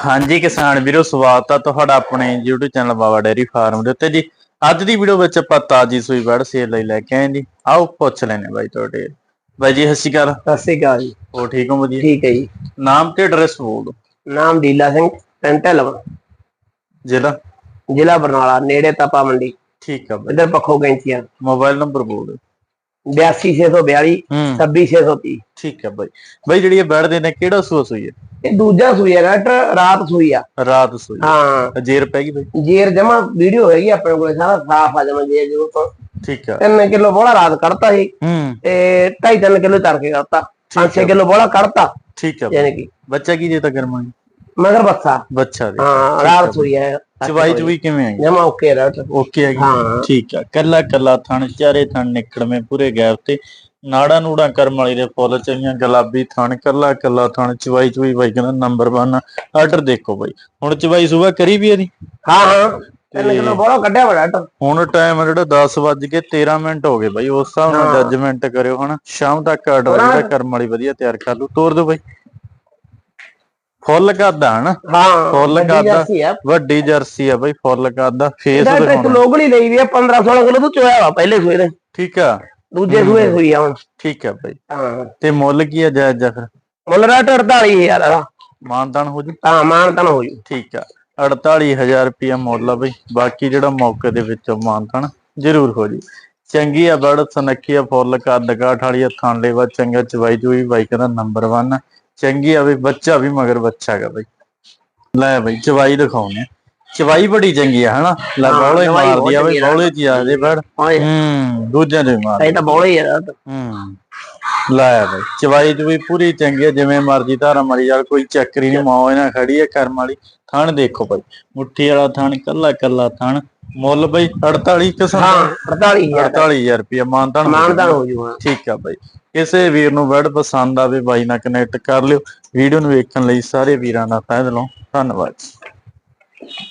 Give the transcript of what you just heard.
ਹਾਂਜੀ ਕਿਸਾਨ ਵੀਰੋ ਸਵਾਗਤ ਆ ਤੁਹਾਡਾ ਆਪਣੇ YouTube channel Baba dairy farm ਦੇ ਉੱਤੇ ਜੀ। ਅੱਜ ਦੀ ਵੀਡੀਓ ਵਿੱਚ ਆਪਾਂ ਤਾਜੀ ਸੂਈ ਬੜ ਸੇਲ ਲਈ ਲੈ ਕੇ ਆਏ ਜੀ। ਆਓ ਪੁੱਛ ਲੈਨੇ ਬਾਈ ਤੁਹਾਡੇ। ਬਾਈ ਜੀ ਸਤਿ ਸ਼੍ਰੀ ਅਕਾਲ। ਸਤਿ ਸ੍ਰੀ ਅਕਾਲ ਜੀ। ਹੋ ਠੀਕ ਹੋ ਵਧੀਆ ਠੀਕ ਹੈ ਜੀ। ਨਾਮ ਤੇ ਐਡਰੈਸ ਬੋਲ ਦਿਓ। ਨਾਮ ਡੀਲਾ ਸਿੰਘ ਪਿੰਡ ਢਲਵਾ। ਜ਼ਿਲ੍ਹਾ? ਜ਼ਿਲ੍ਹਾ ਬਰਨਾਲਾ ਨੇੜੇ ਤਪਾ ਮੰਡੀ। ਠੀਕ ਆ ਬਾਈ। ਇਧਰ ਪੱਖੋ ਗੈਂਚੀਆਂ ਮੋਬਾਈਲ ਨੰਬਰ ਬੋਲ ਦਿਓ। 82642 ਹੂੰ। 26630 ਠੀਕ ਆ ਬਾਈ। ਬਾਈ ਜਿਹੜੀ ਇਹ ਬੈੜ ਦੇ ਨੇ ਕਿਹੜਾ ਸੂਆ ਸੂਈ ਹੈ? ਇਹ ਦੂਜਾ ਸੂਈ ਹੈ ਰਾਤ ਰਾਤ ਸੂਈ ਆ। ਰਾਤ ਸੂਈ। ਹਾਂ। ਜੇਰ ਪੈ ਗਈ ਬਾਈ? ਜੇਰ ਜਮਾ ਵੀਡੀਓ ਹੈਗੀ ਆਪਣੇ ਕੋਲੇ ਸਾਰਾ ਸਾਫ਼ ਆ ਜਮਾ ਜੇ ਜਦੋਂ ਤੋਂ ਠੀਕ ਆ। 3 ਕਿਲੋ ਬੋਲਾ ਰਾਤ ਕੱਢਤਾ ਸੀ। ਹੂੰ। ਤੇ 2.5 3 ਕਿਲੋ ਤਰ ਕੇ ਕੱਢਤਾ 5-6 ਕਿਲੋ ਬੋਲਾ ਕੱਢਤਾ। ਠੀਕ ਆ। ਯਾਨੀ ਕਿ ਬੱਚਾ ਕੀ ਜੇ? ਤਾਂ ਮਗਰ ਬੱਸਾ ਬੱਚਾ ਦੇ। ਹਾਂ ਰਾਤ ਸੂਈ ਹੈ। ਚਵਾਈ ਚੁਈ ਕਿਵੇਂ ਆਈ? ਜਮਾ ਓਕੇ ਰਾਤ। ਓਕੇ ਹੈਗੀ ਠੀਕ ਆ। ਕੱਲਾ ਕੱਲਾ ਥਣ ਚਾਰੇ ਥਣ ਨਿਕੜਵੇਂ ਪੂਰੇ ਗੈਪ ਤੇ। ਨਾੜਾ ਨੂੜਾ ਕਰਮ ਵਾਲੀ ਦੇ ਫੁੱਲ ਚਈਆਂ ਗੁਲਾਬੀ ਥਣ ਕੱਲਾ ਕੱਲਾ ਥਣ ਚਵਾਈ ਚੁਈ ਬਾਈ ਕਹਿੰਦਾ ਨੰਬਰ 1 ਆਰਡਰ ਦੇਖੋ ਬਾਈ। ਹੁਣ ਚਵਾਈ ਸੁਬਾ ਕਰੀ ਵੀ ਇਹਦੀ ਹਾਂ ਹਾਂ। 3 ਕਿਲੋ ਬੋਲਾ ਕੱਢਿਆ ਬੜਾ ਰਾਤ ਹੁਣ ਟਾਈਮ ਜਿਹੜਾ 10 ਵੱਜ ਕੇ 13 ਮਿੰਟ ਹੋ ਗਏ ਬਾਈ ਉਸ ਹਿਸਾਬ ਨਾਲ। ਜੱਜਮੈਂਟ ਕਰਿਓ ਹਨਾ। ਸ਼ਾਮ ਤੱਕ ਆਰਡਰ। ਜਿਹੜਾ ਕਰਮ ਵਾਲੀ ਵਧੀਆ ਤਿਆਰ ਕਰ ਲੂ ਤੋਰ ਦਿਓ ਬਾਈ। ਫੁੱਲ ਕੱਦਾ ਹਨਾ। ਹਾਂ। ਫੁੱਲ ਕਰਦਾ। ਵੱਡੀ ਜਰਸੀ ਆ ਬਾਈ ਫੁੱਲ ਕੱਦਾ ਫੇਸ ਦਿਖਾਉਣਾ। ਲੋਗੜੀ ਲਈ ਵੀ ਆ 15 16 ਕਿਲੋ ਤੋਂ ਚੋਇਆ ਵਾ ਪਹਿਲੇ ਸੂਏ ਦੇ ਠੀਕ ਆ। ਦੂਜੇ ਸੂਏ ਹੋਈ ਆ ਹੁਣ। ਠੀਕ ਆ ਬਾਈ। ਹਾਂ। ਤੇ ਮੁੱਲ ਕੀ ਆ ਜਾਇਜ਼ ਜਾ ਫਿਰ? ਮੁੱਲ ਰਾਟ 48000 ਦਾ ਮਾਨਦਾਨ ਹੋ ਜੂ? ਹਾਂ ਮਾਨ ਤਨ ਹੋ ਜੂ। ਠੀਕ ਆ। 48000 ਰੁਪਿਆ ਮੁੱਲ ਆ ਬਈ। ਬਾਕੀ ਜਿਹੜਾ ਮੌਕੇ ਦੇ ਵਿੱਚੋਂ ਮਾਨਤਨ ਜ਼ਰੂਰ ਹੋ ਜੀ। ਚੰਗੀ ਆ ਬੜ ਸੁਨੱਖੀ ਆ ਫੁੱਲ ਕੱਦ ਕਾਠ ਵਾਲੀ ਆ ਥਾਂ ਲੈਵਾ ਚੰਗਾ ਚਵਾਈ ਚੂਈ ਬਾਈ ਕਹਿੰਦਾ ਨੰਬਰ 1 ਚੰਗੀ ਆ ਬਈ ਬੱਚਾ ਵੀ ਮਗਰ ਬੱਚਾ ਹੈਗਾ ਬਈ। ਲੈ ਬਈ ਚਵਾਈ ਦਿਖਾਉਣੇ। ਚਵਾਈ ਬੜੀ ਚੰਗੀ ਆ ਹਨਾ? ਲੈ ਹਾਂ, ਬੌਲੇ ਚਵਾਈ ਬਹੁਤ ਮਾਰਦੀ ਆ ਬਈ ਚੰਗੀ ਆ। ਬੌਲੇ ਚ ਆ ਜੇ ਬੜ ਓਏ ਹੂੰ ਦੂਜਿਆਂ ਦੇ ਮਾਰ। ਇਹ ਤਾਂ ਬੋਲੇ ਹੀ ਆ। ਹੂੰ। ਲੈ ਬਈ ਚਵਾਈ ਚ ਵੀ ਪੂਰੀ ਚੰਗੀ ਆ ਜਿਵੇਂ ਮਰਜ਼ੀ ਧਾਰਾ ਮਰੀ ਜਾਲ ਕੋਈ ਚੱਕਰੀ ਨਹੀਂ ਮਾਂ ਇਹਨਾਂ ਖੜੀ ਆ ਕਰਮ ਵਾਲੀ। ਥਣ ਦੇਖੋ ਬਈ ਮੁੱਠੀ ਵਾਲਾ ਥਣ ਕੱਲਾ ਕੱਲਾ ਥਣ। ਮੁੱਲ ਬਈ 48 ਕਿਸਮ ਹਾਂ 48000 48000 ਰੁਪਏ ਮਾਨਤਾਨ ਮਾਨ ਤਨ ਹੋ ਜੂ ਹਾਂ ਠੀਕ ਆ ਬਾਈ। ਕਿਸੇ ਵੀਰ ਨੂੰ ਵਰਡ ਪਸੰਦ ਆਵੇ ਬਾਈ ਨਾਲ ਕਨੈਕਟ ਕਰ ਲਿਓ। ਵੀਡੀਓ ਨੂੰ ਵੇਖਣ ਲਈ ਸਾਰੇ ਵੀਰਾਂ ਦਾ ਤਹਿ ਦਿਲੋਂ ਧੰਨਵਾਦ।